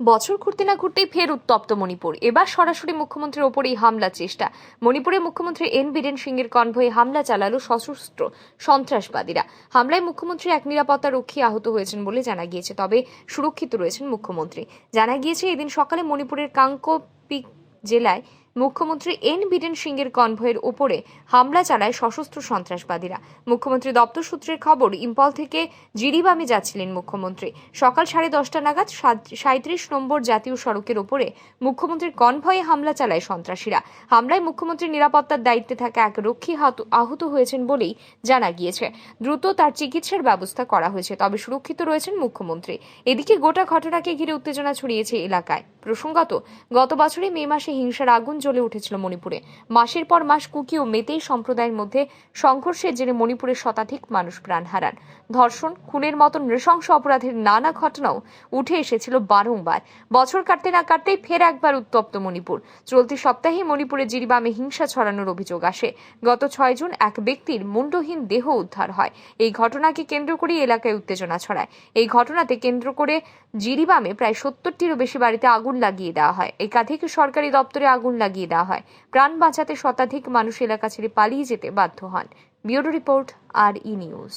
বছর ঘুরতে না ঘুরতেই ফের উত্তপ্ত মণিপুর। এবার সরাসরি মুখ্যমন্ত্রীর ওপরেই হামলা চেষ্টা। মণিপুরে মুখ্যমন্ত্রী এন বীরেন সিংয়ের কনভয়ে হামলা চালালো সশস্ত্র সন্ত্রাসবাদীরা। হামলায় মুখ্যমন্ত্রী এক নিরাপত্তা রক্ষী আহত হয়েছেন বলে জানা গিয়েছে, তবে সুরক্ষিত রয়েছেন মুখ্যমন্ত্রী। জানা গিয়েছে, এদিন সকালে মণিপুরের কাঙ্কোপিক জেলায় মুখ্যমন্ত্রী এন বীরেন সিংয়ের কনভয়ের ওপরে হামলা চালায় সশস্ত্র সন্ত্রাসবাদীরা। মুখ্যমন্ত্রী দপ্তর সূত্রের খবর ইম্পল থেকে জিরিবামে যাচ্ছিলেন মুখ্যমন্ত্রী। সকাল সাড়ে দশটা নাগাদ সাঁত্রিশ নম্বর জাতীয় সড়কের ওপরে মুখ্যমন্ত্রীর কনভয়ে হামলা চালায় সন্ত্রাসীরা। হামলায় মুখ্যমন্ত্রীর নিরাপত্তার দায়িত্বে থাকা এক রক্ষী হাত- আহত হয়েছেন বলেই জানা গিয়েছে। দ্রুত তার চিকিৎসার ব্যবস্থা করা হয়েছে, তবে সুরক্ষিত রয়েছেন মুখ্যমন্ত্রী। এদিকে গোটা ঘটনাকে ঘিরে উত্তেজনা ছড়িয়েছে এলাকায়। প্রসঙ্গত, গত বছরে মে মাসে হিংসার আগুন জ্বলে উঠেছিল মণিপুরে। মাসের পর মাস কুকি ও মেতেই সম্প্রদায়ের মধ্যে সংঘর্ষের জেরে মণিপুরের শতাধিক মানুষ প্রাণ হারান। ধর্ষণ, খুনের মতো নৃশংস অপরাধের নানা ঘটনাও উঠে এসেছিল বারংবার। বছর কাটতে না কাটতেই ফের একবার উত্তপ্ত মণিপুর। চলতি সপ্তাহে মণিপুরের জিরিবামে হিংসা ছড়ানোর অভিযোগ আসে। গত ছয় জুন এক ব্যক্তির মুন্ডহীন দেহ উদ্ধার হয়। এই ঘটনাকে কেন্দ্র করে এলাকায় উত্তেজনা ছড়ায়। এই ঘটনাতে কেন্দ্র করে জিরিবামে প্রায় সত্তরটিরও বেশি বাড়িতে আগুন লাগিয়ে দেওয়া হয়। একাধিক সরকারি দপ্তরে আগুন লাগিয়ে দেওয়া হয়। প্রাণ বাঁচাতে শতাধিক মানুষ এলাকা ছেড়ে পালিয়ে যেতে বাধ্য হন। Bureau report, R E news.